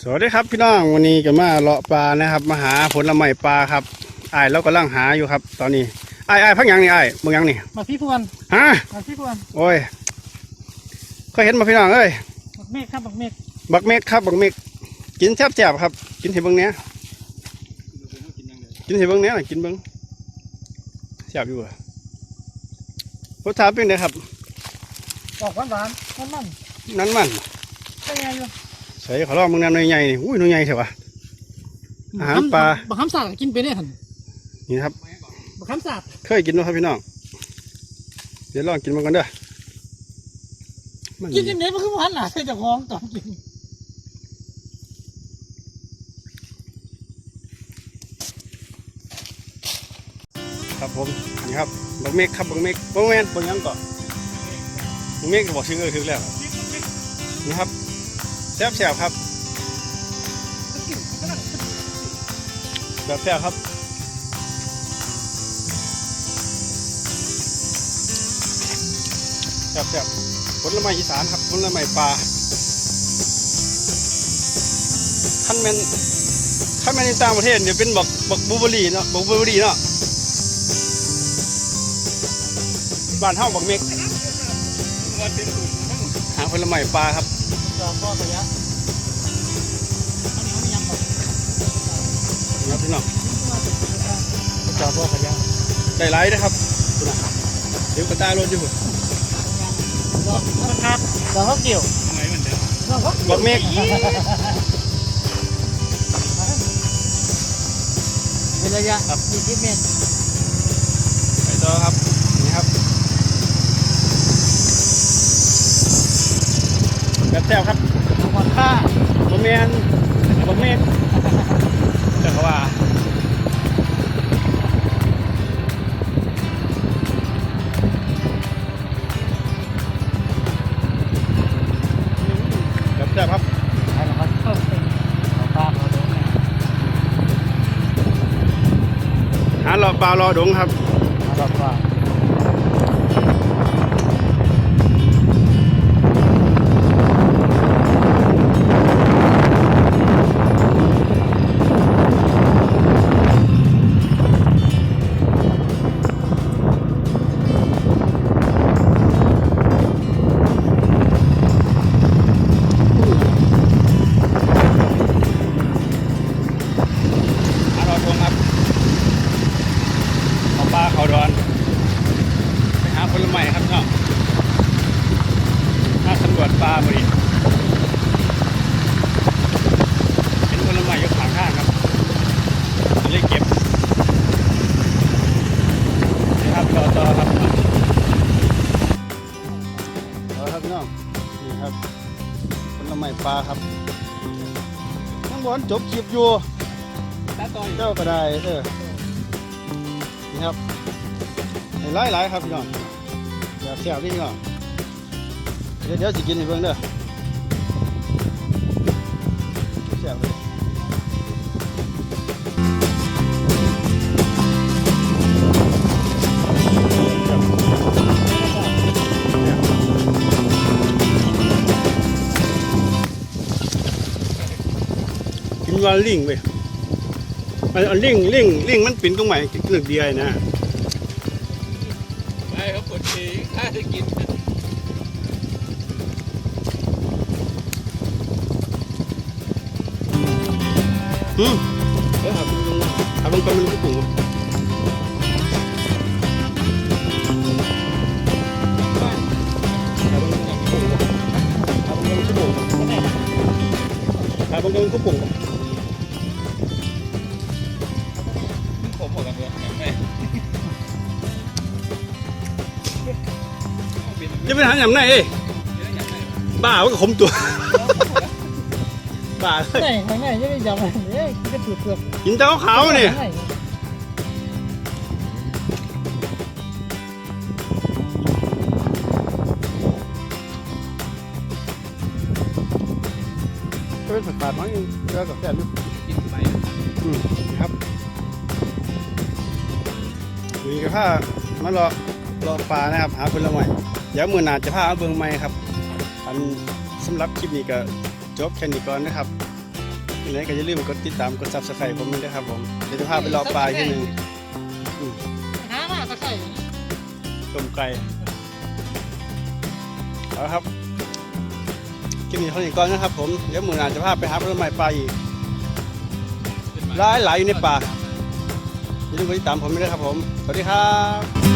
สวัสดีครับพี่น้องวันนี้ก็มาเลาะปลานะครับ มาหาผลไม้ปลาครับไอ้ายเรากำลังหาอยู่ครับ ตอนนี้ไอ้ไอ้ายพักหยังนี่ไอ้ายมึงยังนี่มาพี่พวนฮะมาพี่พวนโอ้ยก็เห็นมาพี่น้องเอ้ยบักเมฆครับบักเมฆบักเมกครับบักเมกกินแซ่บๆครับ กินเห็เบิ้งเนี้ยกินเห็เบิ้งเนี้ยน่ะกินเบิ้งแซ่บอยู่อะรสชาติเป็นไงครับออกหวานหวานมันมันนั้นมันๆเป็นไงอยู่ ใส่ขอลองมึงน้ำหน่อยใหญ่นี่อุ้ยหน่อยใหญ่เถอะวะอาหารปลา บักคำสาดกินไปได้หันนี่ครับ บักคำสาดเคยกินไหมครับพี่น้อง เดี๋ยวลองกินมันกันเด้อมันกินยังไงมันคือหวานหลายใส่จากห้องตอนกินครับผมนี่ครับบักเมกครับบักเมกบักแมนบักหยังก่อนบักเมกก็บอกชื่อเออถึงแล้วนี่ครับ แซ่บแซ่บครับแบบแซ่บครับแซ่บแซ่บผลไม้อีสานครับผลไม้ปลาขั้นแมนขั้นแมนในต่างประเทศเนี่ยเป็นบักบักบูเบอรี่เนาะบักบูเบอรี่เนาะบ้านเฮาบักเมกหาผลไม้ปลาครับ จอมพ่อขยะอันนี้เขาไม่ยำหรอกนี่ครับพี่น้องจอพ่อขยะได้หลายนะครับคุณน่ะเดี๋ยวกระตายรถอยู่พุ่นจอมครับจอมเขาเกี่ยวจอมเขาบักเมกเป็นระยะครับยี่สิบเมตรไปต่อครับ แบบแซ่บครับหมดค่าบักเมนบักเมกเดี๋ยวเขาว่าแบบแซ่บครับใช่ครับเขาไปเอาปลาเขาดูนะหาเลาปลารอดงครับเอาดอกปลาหา สำรวจปลาบริเห็นผลไม้อยู่ข้างทางครับก็เลยเก็บนี่ครับต่อต่อครับเอาละครับพี่น้องนี่ครับผลไม้ปลาครับข้างบนจบคลิปอยู่ตาต่อยเจ้าก็ได้เออนี่ครับหลายหลายๆครับพี่น้องอยากแซ่บนี่พี่น้อง เดี๋ยวเดี๋ยวสิกินให้เบิ่งเด้อแซ่บเลยกินวาลิงเว้ยอันอันลิงลิงลิงมันเป็นตรงไหนหนึ่งเดียวนะ ไม่ครับปวดฉี่ถ้าจะกิน อืมเออครับลงมาครับลงไปมันก็ปุ่งครับลงก็ปุ่งครั บลงก็ปุ่งครับลงก็ปุ่งผมหมดแล้วเนี่ยแม่จะไหาอย่างไหนเอ้ยบ้าว่าก็ขมตัวบ้าเลยไหนไหนไหนยังไม่ยำเลยเอ้ยกินกระตือเปลือกกินแต่ขาวๆเนี่ยก็เป็นผักกาดน้อยนึงเจอกับแซ่ลูกกินไปอืมครับนี่ก็พามารอรอปลานะครับหาผลไม้เดี๋ยวมือหนาจะพาเอาเบิ่งใหม่ครับ อันสำหรับคลิปนี้ก็ จบแค่นี้ก่อนนะครับยังไงก็อย่าลืมกดติดตามกด subscribe ผมด้วยนะครับผมเดี๋ยวจะพาไปรอปลาอีกทีหนึ่งหามาตะไคร้ต้มไก่เอาละครับคลิปนี้เท่านี้ก่อนนะครับ ผมเดี๋ยวหมู่นานจะพาไปหาผลไม้ปลาอีกหลายหลายอยู่ในป่าอย่าลืมกดติดตามผมด้วยครับผม สวัสดีครับ